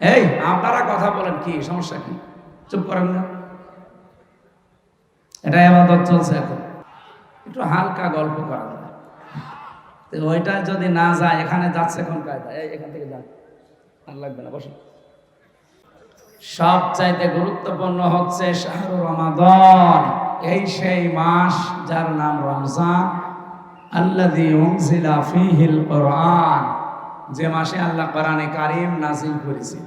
এই আপনারা কথা বলেন কি, সমস্যা কি? চুপ করেন না। এটা এবাদত চলছে এখন। একটু হালকা গল্প করা যায় ওইটা যদি না যায়, এখানে যাচ্ছে কোন কায়দা এই, এখান থেকে যান। আর লাগবে না, বসুন। সবচাইতে গুরুত্বপূর্ণ হচ্ছে শাহরু রমাদন। এই সেই মাস যার নাম রমজান উনজিলা ফীহিল কোরআন। যে মাসে আল্লাহ কোরআনে কারিম নাজিল করেছে।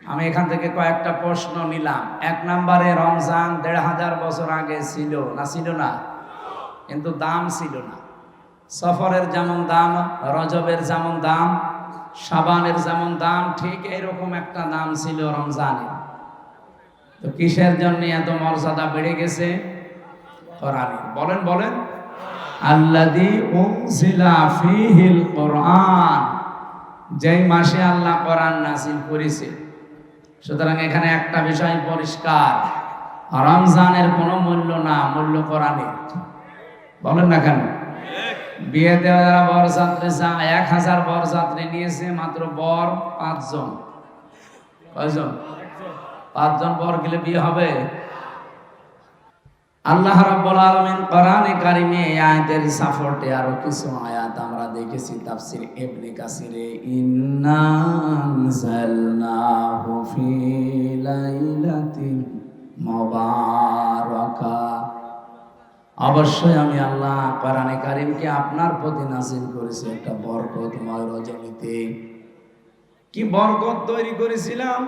আমি এখান থেকে কয়েকটা প্রশ্ন নিলাম। এক নম্বরে রমজান দেড় হাজার বছর আগে ছিল না ছিল না? কিন্তু দাম ছিল না। সফরের যেমন দাম, রজবের যেমন দাম, সাবানের যেমন দাম, ঠিক এরকম একটা দাম ছিল রমজানের তো কিসের জন্য এত মর্যাদা বেড়ে গেছে? কোরআনের বলেন বলেন। আল্লাদি উনজিলা ফিহিল কোরআন। যেই মাসে আল্লাহ কোরআন নাজিল করেছে, সুতরাং এখানে একটা বিষয় পরিষ্কার, রমজানের কোনো মূল্য না, মূল্য কোরআনের বলেন না কেন? বিয়ে দেওয়া যারা বরযাত্রী যায় এক হাজার বরযাত্রী নিয়েছে, মাত্র বর পাঁচজন। কয়জন? পাঁচজন বর গেলে বিয়ে হবে? আল্লাহ রাব্বুল আলামিন কোরআনে কারিমে এই আয়াতের সাপোর্টে আরও কিছু আয়াত আমরা দেখেছি, তাফসীর ইবনে কাসিরে, ইন্না আনজালনাহু ফি লাইলাতিন মুবারাকা। অবশ্যই আমি আল্লাহ কোরআনে কারিমকে আপনার প্রতি নাজিল করেছি একটা বরকতময় রজনীতে কি বরকত তৈরি করেছিলাম?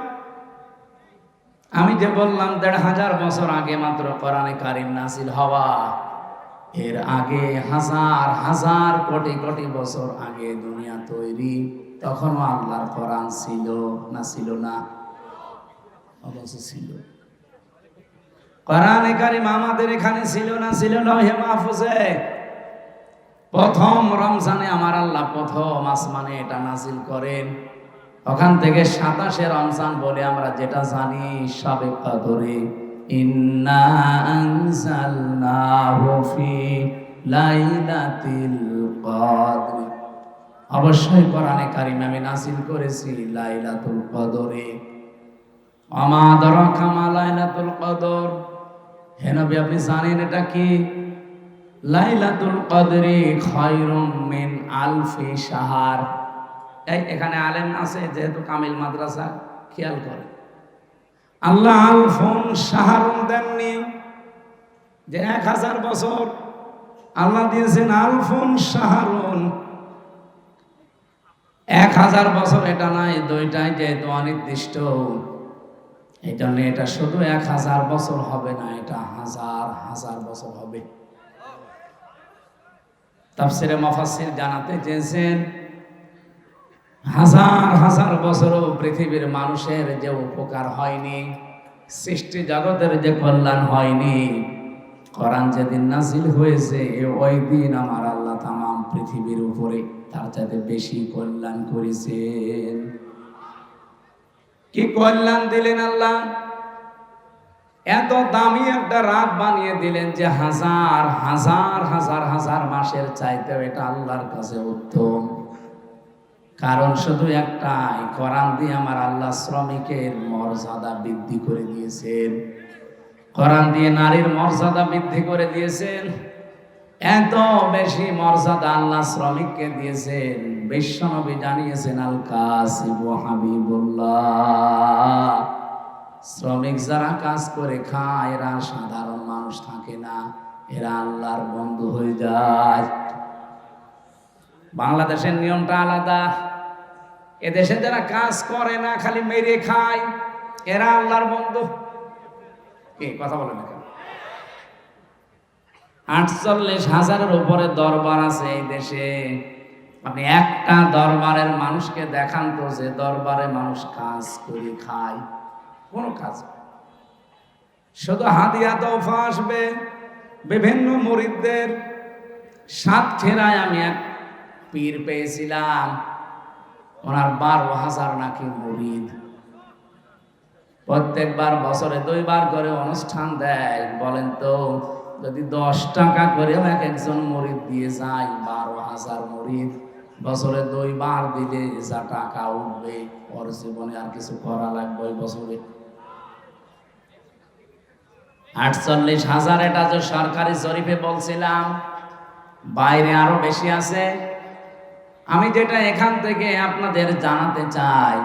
আমি যে বললাম দেড় হাজার বছর আগে মাত্র কোরআনে কারিম নাসিল হওয়া, এর আগে হাজার হাজার কোটি কোটি বছর আগে দুনিয়া তৈরি, তখনও আল্লাহর কোরআন ছিল না ছিল না? অবশ্য ছিল। কোরআনে কারিম আমাদের এখানে ছিল না ছিল না হে মাহফুজে? প্রথম রমজানে আমার আল্লাহ প্রথম আসমানে এটা নাজিল করেন। ওখান থেকে সাতাশে রমজান বলে আমরা যেটা জানি সবে কদরে, ইন্না আনজালনাহু ফি লাইলাতিল কদর। অবশ্যই কোরআনে কারিম আমি নাজিল করেছি, লাইলাতুল কদরে। আমা দরাকা লাইলাতুল কদর। হে নবী, আপনি জানেন এটা কি? লাইলাতুল কদরে খায়রুম মিন আলফি শাহর। এই, এখানে আলেম আছে, যেহেতু কামিল মাদ্রাসা, খেয়াল করে। আল্লাহ আলফুন শাহরুন দেননি। যে এক হাজার বছর আল্লাহ দিয়েছেন আলফুন শাহরুন এক হাজার বছর এটা নাই, দুইটাই যেহেতু অনির্দিষ্ট। এই জন্য এটা শুধু এক হাজার বছর হবে না, এটা হাজার হাজার বছর হবে। তাফসিরে মাফাসির জানাতে চেয়েছেন হাজার হাজার বছরও পৃথিবীর মানুষের যে উপকার হয়নি, সৃষ্টি জগতের যে কল্যাণ হয়নি, কোরআন যেদিন নাজিল হয়েছে, ওই দিন আমার আল্লাহ তামাম পৃথিবীর উপরে তার চাইতে বেশি কল্যাণ করেছেন। কি কল্যাণ দিলেন আল্লাহ? এত দামি একটা রাত বানিয়ে দিলেন যে হাজার হাজার হাজার হাজার মাসের চাইতেও এটা আল্লাহর কাছে উত্তম। কারণ শুধু একটাই, কোরআন দিয়ে আমার আল্লাহ শ্রমিকের মর্যাদা বৃদ্ধি করে দিয়েছেন। কোরআন দিয়ে নারীর মর্যাদা বৃদ্ধি করে দিয়েছেন। এত বেশি মর্যাদা আল্লাহ শ্রমিককে দিয়েছেন। বিশ্বনবী জানিয়েছেন, আল কাসিব হাবিবুল্লাহ। শ্রমিক যারা কাজ করে খায়, এরা সাধারণ মানুষ থাকে না, এরা আল্লাহর বন্ধু হয়ে যায়। বাংলাদেশের নিয়মটা আলাদা। এদেশে যারা কাজ করে না, খালি মেরে খায়, এরা আল্লাহর বন্ধু। কি, কথা বলে না আটচল্লিশ হাজারের উপরে দরবার আছে এই দেশে। আপনি একটা দরবারের মানুষকে দেখান তো যে দরবারে মানুষ কাজ করে খায়। কোনো কাজ। শুধু হাদিয়া তোফা আসবে, বিভিন্ন মরিদদের সাত আমি এক পীর পেয়েছিলাম। ওনার বারো হাজার নাকি মরিদ। প্রত্যেকবার বছরে দুইবার করে অনুষ্ঠান দেয়। বলেন তো, যদি দশ টাকা করে এক একজন মরিদ দিয়ে যায়, বারো হাজার মরিদ, বছরে দুইবার দিলে যা টাকা উঠবে, ওর জীবনে আর কিছু করা লাগবে ওই বছরে। আটচল্লিশ হাজার এটা যে সরকারি জরিপে বলছিলাম, বাইরে আরও বেশি আছে। আমি যেটা এখান থেকে আপনাদের জানাতে চাই,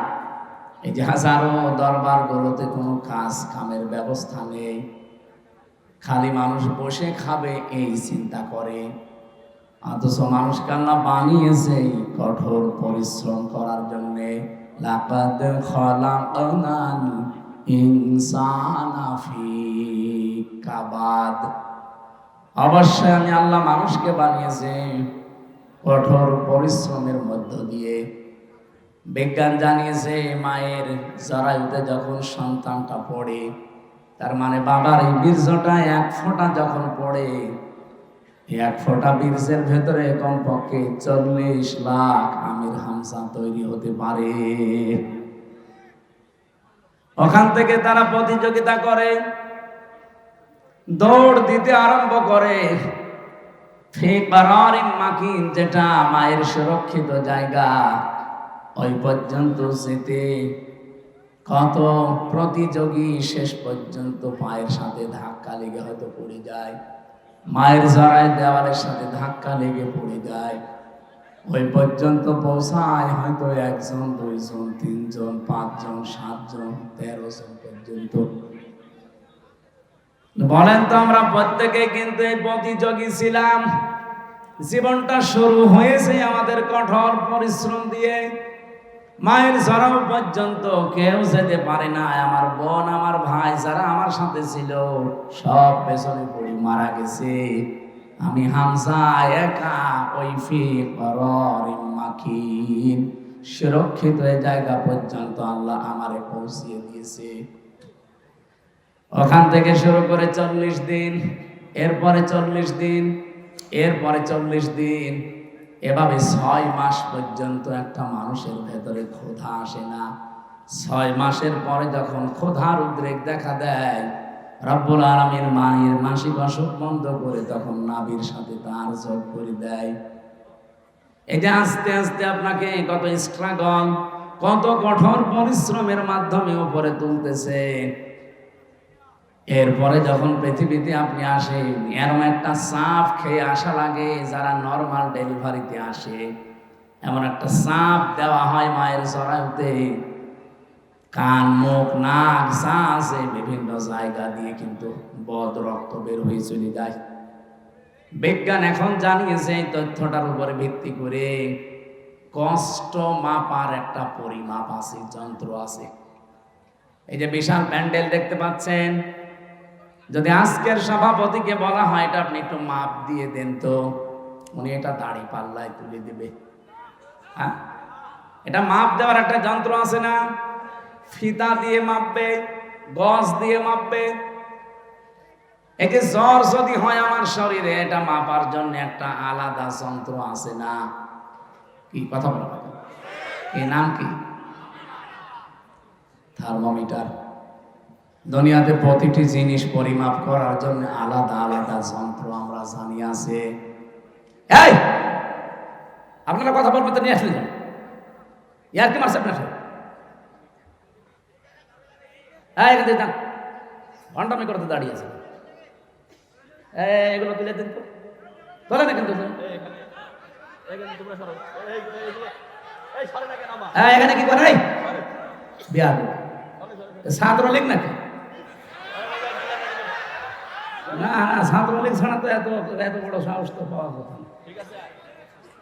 এই যে হাজারো দরবারগুলোতে কোনো কাজ কামের ব্যবস্থা নেই। খালি মানুষ বসে খাবে, এই চিন্তা করে। অথচ মানুষকে আল্লাহ বানিয়েছে কঠোর পরিশ্রম করার জন্যে। কাবাদ। অবশ্যই আমি আল্লাহ মানুষকে বানিয়েছি। কঠোর পরিশ্রমের মধ্য দিয়ে। বিজ্ঞান জানিয়েছে, মায়ের জরায়ুতে যখন সন্তানটা পড়ে, তার মানে বাবার এই বীর্যটা এক ফোঁটা যখন পড়ে এক ফোঁটা বীর্যের ভেতরে কমপক্ষে চল্লিশ লাখ আমির হামসা তৈরি হতে পারে। ওখান থেকে তারা প্রতিযোগিতা করে, দৌড় দিতে আরম্ভ করে। মাকিন যেটা মায়ের সুরক্ষিত জায়গা, ওই পর্যন্ত যেতে কত প্রতিযোগী শেষ পর্যন্ত পায়ের সাথে ধাক্কা লেগে হয়তো পড়ে যায়। মায়ের জড়ায় দেওয়ালের সাথে ধাক্কা লেগে পড়ে যায়। ওই পর্যন্ত পৌঁছায় হয়তো একজন, দুইজন, তিনজন, পাঁচজন, সাতজন তেরো জন পর্যন্ত। বলেন তো আমরা প্রত্যেকে কিন্তু এই প্রতিযোগী ছিলাম। জীবনটা শুরু হয়েছে আমাদের কঠোর পরিশ্রম দিয়ে। মায়ের জরাও পর্যন্ত কেউ যেতে পারে না। আমার বোন, আমার ভাই যারা আমার সাথে ছিল, সব পেছনে পড়ি মারা গেছে। আমি হামসা একা ওই ফি মাখিন। সুরক্ষিত জায়গা পর্যন্ত আল্লাহ আমারে পৌঁছিয়ে দিয়েছে। ওখান থেকে শুরু করে চল্লিশ দিন, এরপরে চল্লিশ দিন, এরপরে চল্লিশ দিন, এভাবে ছয় মাস পর্যন্ত একটা মানুষের ভেতরে ক্ষোধা আসে না। ছয় মাসের পরে যখন ক্ষোধার উদ্রেক দেখা দেয়, রব্বুল আলমীর মায়ের মাসিক অসুখ বন্ধ করে তখন নাবির সাথে তার যোগ করে দেয়। এই যে আস্তে আস্তে আপনাকে কত স্ট্রাগল কত কঠোর পরিশ্রমের মাধ্যমে উপরে তুলতেছে। এরপরে যখন পৃথিবীতে আপনি আসেন এরম একটা সাপ খেয়ে আসা লাগে, যারা নর্মাল ডেলিভারিতে আসে। এমন একটা সাপ দেওয়া হয় মায়ের জরায়ুতে কান, মুখ, নাক যা আছে বিভিন্ন জায়গা দিয়ে কিন্তু বদ রক্ত বের হয়ে চলে যায়। বিজ্ঞান এখন জানিয়েছে এই তথ্যটার উপরে ভিত্তি করে কষ্ট মাপার একটা পরিমাপ আছে, যন্ত্র আছে। এই যে বিশাল প্যান্ডেল দেখতে পাচ্ছেন যদি আজকের সভাপতিকে বলা হয়, এটা আপনি একটু মাপ দিয়ে দেন তো। উনি এটা দাড়ি পাল্লায় তুলে দেবে। হ্যাঁ? এটা মাপ দেওয়ার একটা যন্ত্র আছে না? ফিতা দিয়ে মাপবে, গজ দিয়ে মাপবে। যে জ্বর যদি হয় আমার শরীরে, এটা মাপার জন্য একটা আলাদা যন্ত্র আছে না। কি? কথা বলা। কি নাম কি? থার্মোমিটার। দুনিয়াতে প্রতিটি জিনিস পরিমাপ করার জন্য আলাদা আলাদা যন্ত্র আমরা জানি আছে। এই! আপনারা কথা বলবেন তো নিয়ে আসলেন ইয়ার কি মারছে আপনার? হ্যাঁ এখান থেকে যান। ঘন্টামি করতে দাঁড়িয়ে আছে। এগুলো তুলে দিন তো। তোলে না কিন্তু হ্যাঁ এখানে কি করে ছাত্রলীগ নাকি? না ছাত্রলীগ ছাড়া তো এত এত বড় সাহস তো পাওয়া না।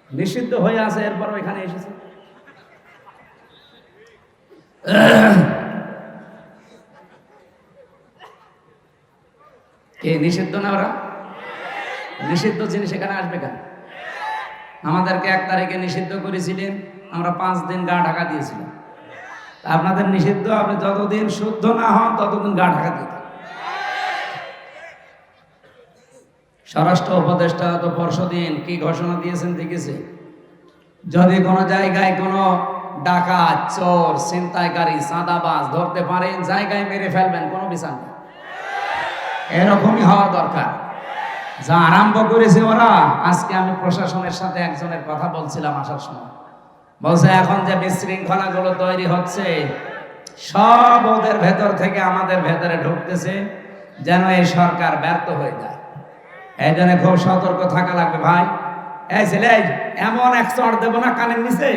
নিষিদ্ধ হয়ে আছে এরপর এখানে এসেছে। কে নিষিদ্ধ না ওরা? নিষিদ্ধ জিনিস এখানে আসবে কেন? আমাদেরকে এক তারিখে নিষিদ্ধ করেছিলেন আমরা পাঁচ দিন গা ঢাকা দিয়েছিলাম। আপনাদের নিষিদ্ধ আপনি যতদিন শুদ্ধ না হন ততদিন গা ঢাকা দিতে স্বরাষ্ট্র উপদেষ্টা তো পরশুদিন কি ঘোষণা দিয়েছেন দেখেছি। যদি কোনো জায়গায় কোনো ডাকাত, চোর, ছিনতাইকারী, চাঁদাবাজ ধরতে পারেন জায়গায় মেরে ফেলবেন, কোনো বিচার নেই। এরকমই হওয়া দরকার। যা আরম্ভ করেছে ওরা, আজকে আমি প্রশাসনের সাথে একজনের কথা বলছিলাম আসার সময়। বলছে, এখন যে বিশৃঙ্খলা গুলো তৈরি হচ্ছে, সব ওদের ভেতর থেকে আমাদের ভেতরে ঢুকতেছে, যেন এই সরকার ব্যর্থ হয়ে যায়। এই জন্য খুব সতর্ক থাকা লাগবে ভাই। এই ছেলে এমন এক চড় দেবো না কানের নিচে।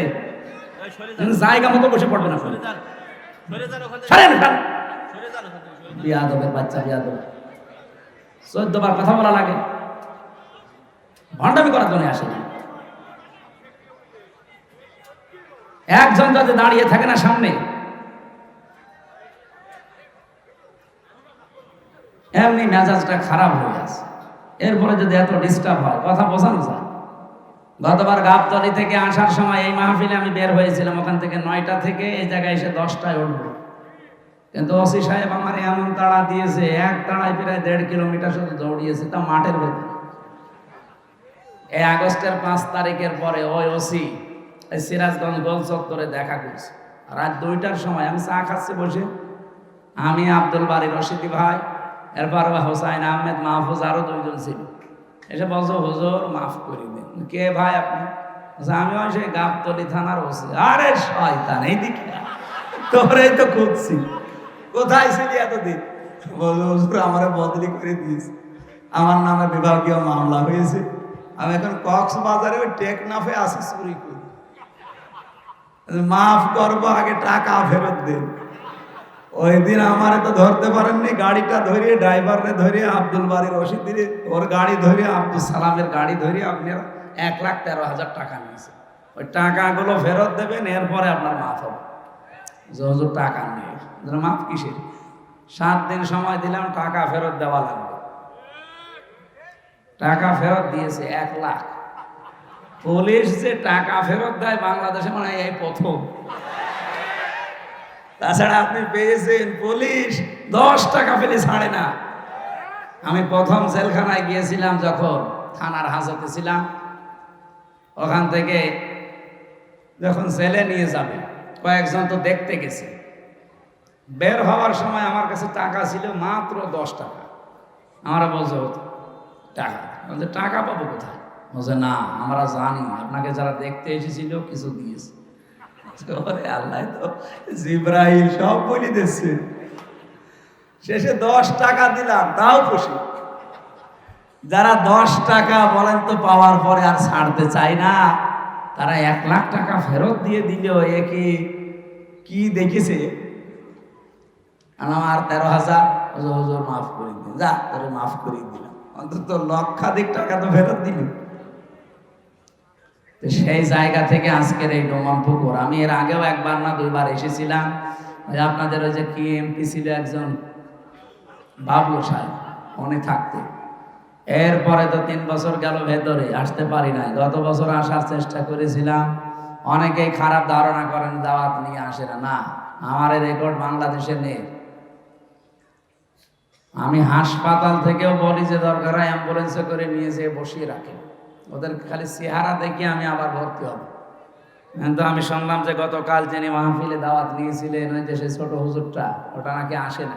জায়গা মতো বসে পড়বে না। বিয়াদবের বাচ্চা বিয়াদব। চোদ্দ বার কথা বলা লাগে। ভণ্ডামি করার জন্য আসেনি একজন যাতে দাঁড়িয়ে থাকে না সামনে এমনি মেজাজটা খারাপ হয়ে আছে। এরপরে যদি এত ডিস্টার্ব হয়, কথা বোঝানো যায় গতবার গাবতলি থেকে আসার সময় এই মাহফিলে আমি বের হয়েছিলাম, ওখান থেকে নয়টা থেকে এই জায়গায় এসে দশটায় উঠবো। কিন্তু ওসি সাহেব আমার এমন তাড়া দিয়েছে, এক তাড়ায় প্রায় দেড় কিলোমিটার শুধু দৌড়িয়েছে তা মাঠের ভেতরে। এই আগস্টের পাঁচ তারিখের পরে ওই ওসি এই সিরাজগঞ্জ গোল চত্বরে দেখা করছে। রাত দুইটার সময় আমি চা খাচ্ছি বসে। আমি আব্দুল বাড়ি রশিদি ভাই এরপর হোসাইন আহমেদ মাহফুজ আরও দুইজন ছিল। এসে বলছো হুজুর মাফ করে দিন। কে ভাই আপনি? বলছে, আমি ওই সেই গাবতলি থানার ওসি। আরে শয়তান এই দিকে তোরেই তো খুঁজছি। কোথায় ছিলি এতদিন? বলল হুজুর আমার বদলি করে দিয়েছে। আমার নামে বিভাগীয় মামলা হয়েছে। আমি এখন কক্সবাজারে ওই টেকনাফে আসি চুরি করি। মাফ করব আগে টাকা ফেরত দেন। ওই দিন আমারে তো ধরতে পারেননি গাড়িটা ধরিয়ে ড্রাইভারে ধরিয়ে আব্দুল বাড়ির রশিদ দিয়ে ওর গাড়ি ধরিয়ে আব্দুল সালামের গাড়ি ধরিয়ে আপনি এক লাখ তেরো হাজার টাকা নিয়েছে। ওই টাকাগুলো ফেরত দেবেন এরপরে আপনার মাফ হবে। যে টাকা বললাম, মাফ কিসের? সাত দিন সময় দিলাম টাকা ফেরত দেওয়া লাগবে। টাকা ফেরত দিয়েছে এক লাখ। পুলিশ যে টাকা ফেরত দেয় বাংলাদেশে মানে এই প্রথম। তাছাড়া আপনি পেয়েছেন পুলিশ দশ টাকা পেলে ছাড়ে না। আমি প্রথম জেলখানায় গিয়েছিলাম যখন থানার হাজতে ছিলাম। ওখান থেকে যখন জেলে নিয়ে যাবে, কয়েকজন তো দেখতে গেছে। বের হওয়ার সময় আমার কাছে টাকা ছিল মাত্র দশ টাকা। আমরা বলছো টাকা। টাকা পাবো কোথায়? বলছে, না, আমরা জানি আপনাকে যারা দেখতে এসেছিল, কিছু দিয়েছে। আল্লাহ তো সব বলি দিচ্ছে শেষে দশ টাকা দিলাম, তাও খুশি। যারা দশ টাকা বলেন তো পাওয়ার পরে আর ছাড়তে চায় না, তারা এক লাখ টাকা ফেরত দিয়ে দিল একে কি দেখেছে? আমার তেরো হুজুর, মাফ করে দিন। যা, তোরে মাফ করে দিলাম। অন্তত লক্ষাধিক টাকা তো ফেরত দিল। তো সেই জায়গা থেকে আজকের এই ডোমান পুকুর। আমি এর আগেও একবার না দুইবার এসেছিলাম। ওই আপনাদের ওই যে কি এমপি ছিল একজন বাবলু সাহেব, উনি থাকতে এরপরে তো তিন বছর গেল ভেতরে, আসতে পারি নাই। গত বছর আসার চেষ্টা করেছিলাম। অনেকেই খারাপ ধারণা করেন, দাওয়াত নিয়ে আসে না। আমার রেকর্ড বাংলাদেশে নেই। আমি হাসপাতাল থেকেও বলি যে, দরকার অ্যাম্বুলেন্সে করে নিয়ে যেয়ে বসিয়ে রাখে ওদের খালি চেহারা দেখে আমি আবার ভর্তি হব। কিন্তু আমি শুনলাম যে গতকাল যিনি মাহফিলে দাওয়াত নিয়েছিলেন, ওই যে সেই ছোট হুজুরটা, ওটা নাকি আসে না।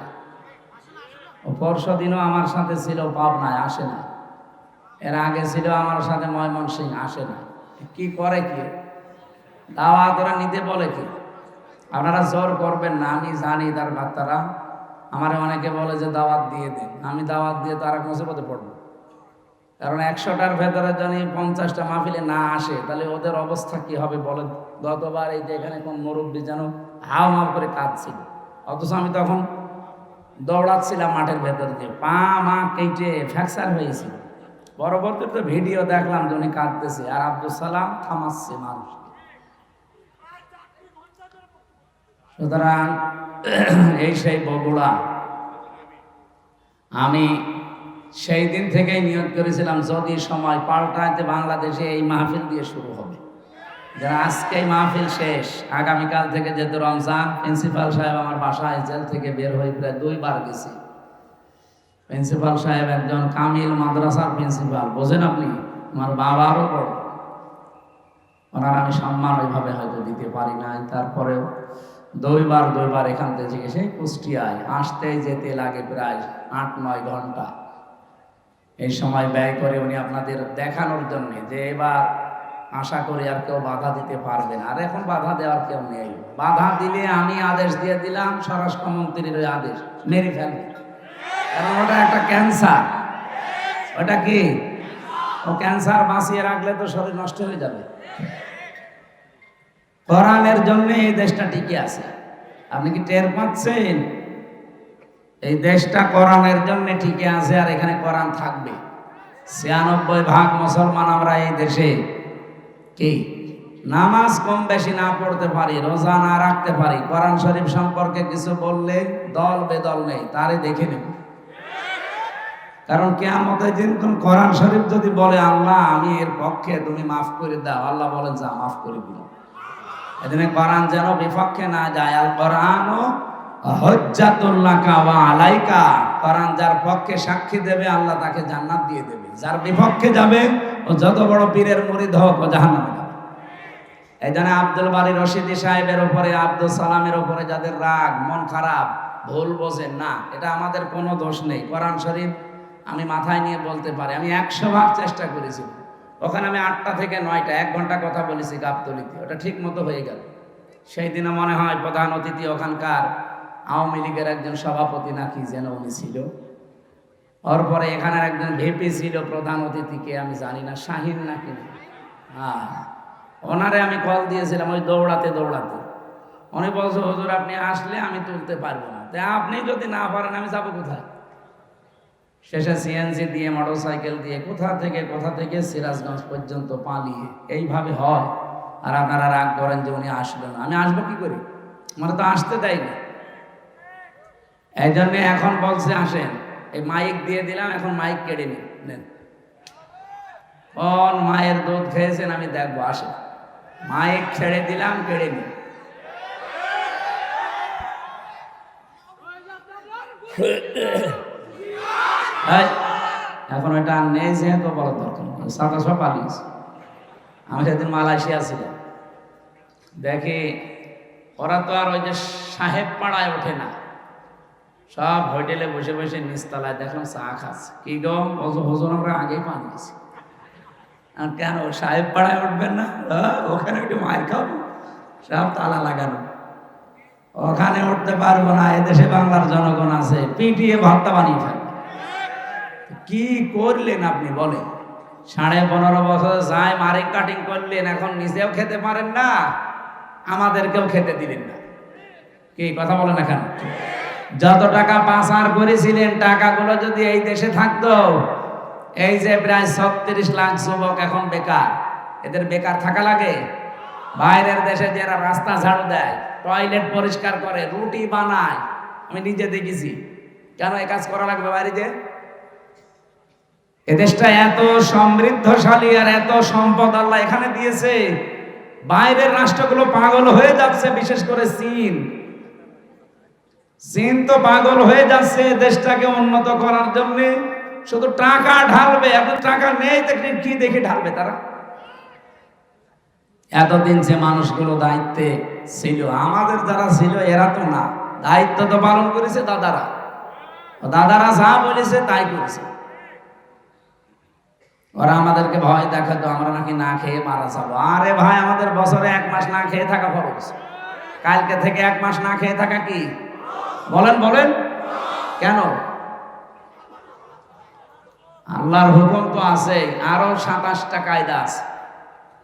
ও পরশু দিনও আমার সাথে ছিল পাবনায় আসে না। এর আগে ছিল আমার সাথে ময়মনসিং আসে না। কি করে কি? দাওয়াত ওরা নিতে বলে কি? আপনারা জোর করবেন না, আমি জানি তার বার্তারা আমার অনেকে বলে যে দাওয়াত দিয়ে দেন। আমি দাওয়াত দিয়ে তো তারা মুসিবতে পড়ব। কারণ একশোটার ভেতরে যদি পঞ্চাশটা মাহফিলে না আসে, তাহলে ওদের অবস্থা কি হবে বলে গতবার এই যে এখানে কোন মুরব্বী যেন হাও মাও করে কাঁদছিল। অথচ আমি তখন দৌড়াচ্ছিলাম মাঠের ভেতর দিয়ে, পা মা কেটে ফ্র্যাকচার হয়েছিল পরবর্তীতে ভিডিও দেখলাম যে উনি কাঁদতেছে, আর আব্দুল সালাম থামাচ্ছে মানুষ সুতরাং এই সেই বগুড়া, আমি সেই দিন থেকেই নিয়োগ করেছিলাম যদি সময় পাল্টাতে বাংলাদেশে এই মাহফিল দিয়ে শুরু হবে। যারা আজকে মাহফিল শেষ, আগামীকাল থেকে যেহেতু রমজান, প্রিন্সিপাল সাহেব আমার বাসায় জেল থেকে বের হয়ে প্রায় দুইবার গেছি। প্রিন্সিপাল সাহেব একজন কামিল মাদ্রাসার প্রিন্সিপাল, বোঝেন আপনি? আমার বাবারও বড় ওনার আমি সম্মান ওইভাবে হয়তো দিতে পারি নাই। তারপরেও দুইবার দুইবার এখান থেকে সেই কুষ্টিয়ায় আসতে যেতে লাগে প্রায় আট নয় ঘণ্টা। এই সময় ব্যয় করে উনি আপনাদের দেখানোর জন্য যে এবার আশা করি আর কেউ বাধা দিতে পারবে না। আর এখন বাধা দেওয়ার কেউ নেই। বাধা দিলে আমি আদেশ দিয়ে দিলাম, স্বরাষ্ট্রমন্ত্রীর ওই আদেশ মেরে ফেলবে। কারণ ওটা একটা ক্যান্সার। ওটা কি? ও ক্যান্সার বাঁচিয়ে রাখলে তো শরীর নষ্ট হয়ে যাবে। কোরআনের জন্য এই দেশটা টিকে আছে। আপনি কি টের পাচ্ছেন? এই দেশটা কোরআনের জন্য ঠিকই আছে আর এখানে কোরআন থাকবে। ছিয়ানব্বই ভাগ মুসলমান আমরা এই দেশে। কি? নামাজ কম বেশি না পড়তে পারি, রোজা না রাখতে পারি। কোরআন শরীফ সম্পর্কে কিছু বললে দল বেদল নেই, তারই দেখে নেব। কারণ কেয়ামতের দিন কোন কোরআন শরীফ যদি বলে, আল্লাহ, আমি এর পক্ষে, তুমি মাফ করে দাও। আল্লাহ বলেন, যা, মাফ করে দিল এদিনে কোরআন যেন বিপক্ষে না যায় আল কোরআন হজ্জাতুল্লাহ কাবা আলাইকা কোরআন যার পক্ষে সাক্ষী দেবে, আল্লাহ তাকে জান্নাত দিয়ে দেবে। যার বিপক্ষে যাবে, ও যত বড় পীরের মুরিদ হোক, ও জাহান্নামে আব্দুল বাড়ি রশিদি সাহেবের উপরে, আব্দুল সালামের উপরে যাদের রাগ, মন খারাপ, ভুল বোঝেন না, এটা আমাদের কোনো দোষ নেই। কোরআন শরীফ আমি মাথায় নিয়ে বলতে পারি, আমি একশো ভাগ চেষ্টা করেছি। ওখানে আমি আটটা থেকে নয়টা, এক ঘণ্টা কথা বলেছি গাবতলিতে, ওটা ঠিক মতো হয়ে গেল। সেই দিনে মনে হয় প্রধান অতিথি ওখানকার আওয়ামী লীগের একজন সভাপতি নাকি যেন উনি ছিল। ওর পরে এখানের একজন ভেপি ছিল, প্রধান অতিথিকে, আমি জানি না, শাহিন নাকি হ্যাঁ ওনারে আমি কল দিয়েছিলাম, ওই দৌড়াতে দৌড়াতে। উনি বলছে, হুজুর, আপনি আসলে আমি তুলতে পারব না। তাই আপনি যদি না পারেন, আমি যাব কোথায়? শেষে সিএনজি দিয়ে মোটর সাইকেল দিয়ে, কোথা থেকে কোথা থেকে সিরাজগঞ্জ পর্যন্ত পালিয়ে, এইভাবে হয়। আর আপনারা রাগ করেন যে উনি আসলেন আমি আসব কি করি? মানে তো আসতে দেয় না এই জন্য এখন বলছে আসেন। এই মাইক দিয়ে দিলাম, এখন মাইক কেড়ে নিন। কোন মায়ের দুধ খেয়েছেন আমি দেখব, আসেন। মাইক ছেড়ে দিলাম, কেড়ে নি এখন ওইটা আর নেই যেহেতু বলার দরকার সাদা সব পালিয়েছে আমি সেদিন মালয়েশিয়া ছিলাম। দেখি, ওরা তো আর ওই যে সাহেব পাড়ায় ওঠে না। সব হোটেলে বসে বসে নিচতলায় দেখলাম চা খাচ্ছে। কি গম হুজুর আমরা আগেই পানিয়েছি আর কেন? সাহেব পাড়ায় উঠবেন না? হ্যাঁ, ওখানে একটু মায়ের খাব। সব তালা লাগানো। ওখানে উঠতে পারব না এদেশে বাংলার জনগণ আছে। পিটিয়ে ভর্তা বানিয়ে ফেলবে। কি করলেন আপনি বলেন? সাড়ে পনেরো বছর যাই মারিং কাটিং করলেন এখন নিজেও খেতে পারেন না আমাদেরকেও খেতে দিলেন না। কি কথা বলেন এখন যত টাকা পাচার করেছিলেন, টাকাগুলো যদি এই দেশে থাকতো, এই যে প্রায় ছত্রিশ লাখ যুবক এখন বেকার, এদের বেকার থাকা লাগে। বাইরের দেশে যারা রাস্তা ঝাড়ু দেয়, টয়লেট পরিষ্কার করে, রুটি বানায়, আমি নিজে দেখেছি। কেন এই কাজ করা লাগবে বাইরে যে এদেশটা এত সমৃদ্ধশালী আর এত সম্পদ আল্লাহ এখানে দিয়েছে। বাইরের রাষ্ট্রগুলো পাগল হয়ে যাচ্ছে, বিশেষ করে চীন। চীন তো পাগল হয়ে যাচ্ছে দেশটাকে উন্নত করার জন্য। শুধু টাকা ঢালবে, এত টাকা নেই দেখলে কি দেখে ঢালবে তারা? এতদিন যে মানুষগুলো দায়িত্বে ছিল, আমাদের যারা ছিল, এরা তো না। দায়িত্ব তো পালন করেছে দাদারা। দাদারা যা বলেছে, তাই করেছে। ওরা আমাদেরকে ভয় দেখাতো, আমরা নাকি না খেয়ে মারা যাব। আরে ভাই, আমাদের বছরে এক মাস না খেয়ে থাকা খরচ কালকে থেকে এক মাস না খেয়ে থাকা কি? বলেন বলেন। কেন? আল্লাহর হুকুম তো আছে আরও সাতাশটা কায়দা আছে।